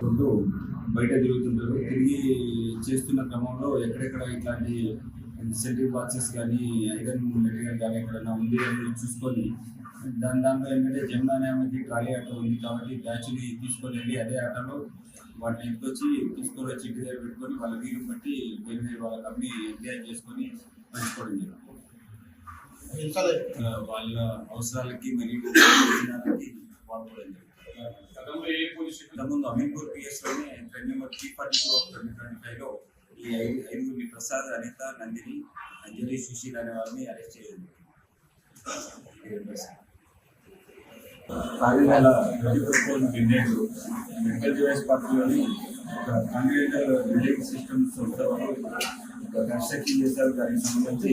కొంటూ బయట తిరుగుతుంటారు. తిరిగి చేస్తున్న క్రమంలో ఎక్కడెక్కడ ఇట్లాంటి ఇన్సెంటివ్ బాక్సెస్ కానీ ఐరన్ మెటీరియల్ కానీ ఎక్కడైనా ఉంది అని చూసుకొని దాని దాంట్లో ఏంటంటే జమునా నేమకి ట్రాలీ ఆటో ఉంది కాబట్టి బ్యాచ్ని తీసుకొని వెళ్ళి అదే ఆటోలో వాటిని ఎత్తుకొచ్చి తీసుకొని వచ్చి ఇంటి దగ్గర పెట్టుకొని వాళ్ళ వీలు బట్టి వేరు వాళ్ళ వాళ్ళకి అమ్మి ఎంజాయ్ చేసుకొని పంచుకోవడం జరుగుతుంది వాళ్ళ అవసరాలకి మరియు వాడుకోవడం ఇంతకుముందు Ameenpur పిఎస్లోనే number three forty two of twenty twenty ఫైవ్లో ఈ ఐదుగురిని ప్రసాద్ అనిత నందిని అంజలి సుశీల్ అనే వాళ్ళని అరెస్ట్ చేయండి Kakinada medical building medical device పార్టీలోని ఒక కాంక్రీటల్ బిల్డింగ్ సిస్టమ్ ఒక కన్స్ట్రక్షన్ చేశారు. దానికి సంబంధించి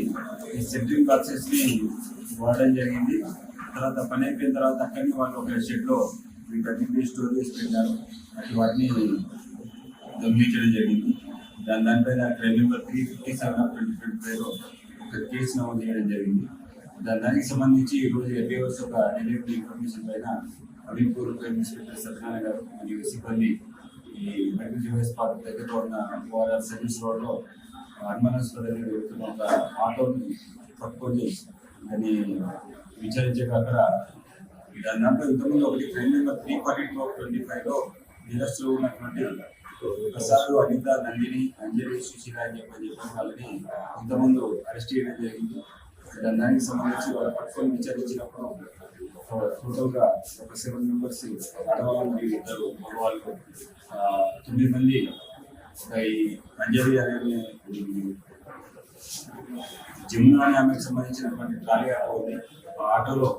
ఈ సెంట్రింగ్ బాక్సెస్ని వాడడం జరిగింది. తర్వాత పని అయిపోయిన తర్వాత అక్కడిని వాళ్ళు ఒక షెడ్లో ఇంకా వీటన్నింటినీ స్టోర్ చేసి పెట్టారు. అటు వాటిని దొంగిలించడం జరిగింది. దాని దానిపైన train number three fifty seven of twenty twenty ఫైవ్లో ఒక కేసు నమోదు చేయడం జరిగింది. దాని దానికి సంబంధించి ఈరోజు ఎన్టీఓస్ ఒక డెలివరీ ఇన్ఫర్మేషన్ పైన అమీన్పూర్ ఇన్స్పెక్టర్ సత్యనారాయణ గారు మరియు సిబ్బంది ఈ మెడికల్ డివైస్ పార్క్ దగ్గర ఉన్న ఓఆర్ఆర్ సర్వీస్ రోడ్లో హనుమానేశ్వర దగ్గర వెళ్తున్న ఒక ఆటోని పట్టుకొని దాన్ని విచారించే అక్కడ దాని దాంట్లో ఇంతకుముందు ఒకటి train number three forty two twenty ఫైవ్లో నిరస్తులు ఉన్నటువంటి ప్రసాద్ అనిత నందిని అంజలి సుశీల అని చెప్పని చెప్పిన వాళ్ళని ఇంతకుముందు అరెస్ట్ చేయడం జరిగింది. దాని దానికి సంబంధించి వాళ్ళు పట్టుకొని విచారించినప్పుడు టోటల్గా ఒక సెవెన్ మెంబర్స్ ఆడవాళ్ళు మరియు ఇద్దరు మగవాళ్ళు తొమ్మిది మంది అంజలి అనే జమునా ఆమెకు సంబంధించినటువంటి ట్రాలీ ఆటో ఉంది ఆ ఆటోలో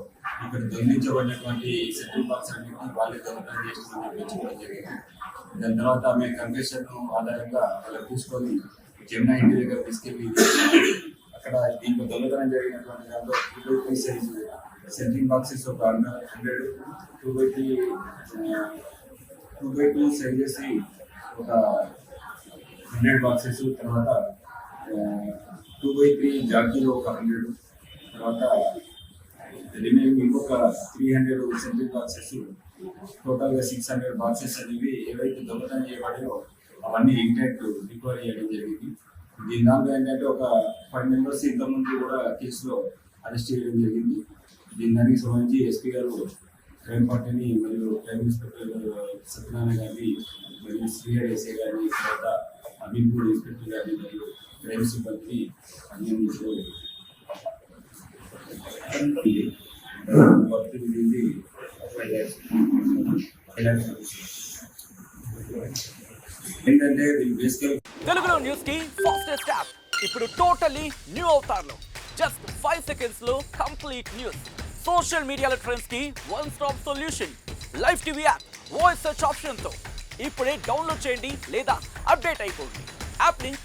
ఇక్కడ దొంగిలించబడినటువంటి సెంట్రల్ బాక్స్ అన్నింటినీ వాళ్ళే దొంగతనం చేస్తుందని చెప్పడం జరిగింది. దాని తర్వాత ఆమె కన్ఫెషన్ ఆధారంగా అలా తీసుకొని జమునా ఇంటి దగ్గర తీసుకెళ్ళి అక్కడ దీంట్లో దొంగతనం జరిగినటువంటి దాంట్లో two by three size centring boxes ఒక hundred two by three two by two sizes ఒక హండ్రెడ్ బాక్సెస్ తర్వాత టూ బై త్రీ జాకీలో ఒక హండ్రెడ్ తర్వాత రిమైనింగ్ ఇంకొక త్రీ హండ్రెడ్ సెంట్రింగ్ బాక్సెస్ టోటల్గా సిక్స్ హండ్రెడ్ బాక్సెస్ అనేవి ఏవైతే దొంగతనం చేయబడాయో అవన్నీ ఇంటాక్ట్ రికవరీ చేయడం జరిగింది. దీని దాంట్లో ఏంటంటే ఒక ఫైవ్ మెంబర్స్ ఇంతకుముందు కూడా కేసులో అరెస్ట్ చేయడం జరిగింది. దీని దానికి సంబంధించి ఎస్పీ గారు క్రైమ్ పార్టీని మరియు క్రైమ్ ఇన్స్పెక్టర్ సత్యనారాయణ గారిని మరియు శ్రీహరి ఎస్ఏ గారిని తర్వాత అమీన్పూర్ ఇన్స్పెక్టర్ గారిని మరియు క్రైమ్ సిబ్బందిని అభినందించడం వర్క్ ఏంటంటే బేసికల్ తెలుగులో న్యూస్కి ఫాస్టెస్ట్ యాప్ ఇప్పుడు టోటలీ న్యూ అవతార్లో జస్ట్ ఫైవ్ సెకండ్స్లో కంప్లీట్ న్యూస్ సోషల్ మీడియాలో ట్రెండ్స్కి one stop solution live TV app voice search ఆప్షన్తో. ఇప్పుడే డౌన్లోడ్ చేయండి లేదా అప్డేట్ అయిపోండి. App link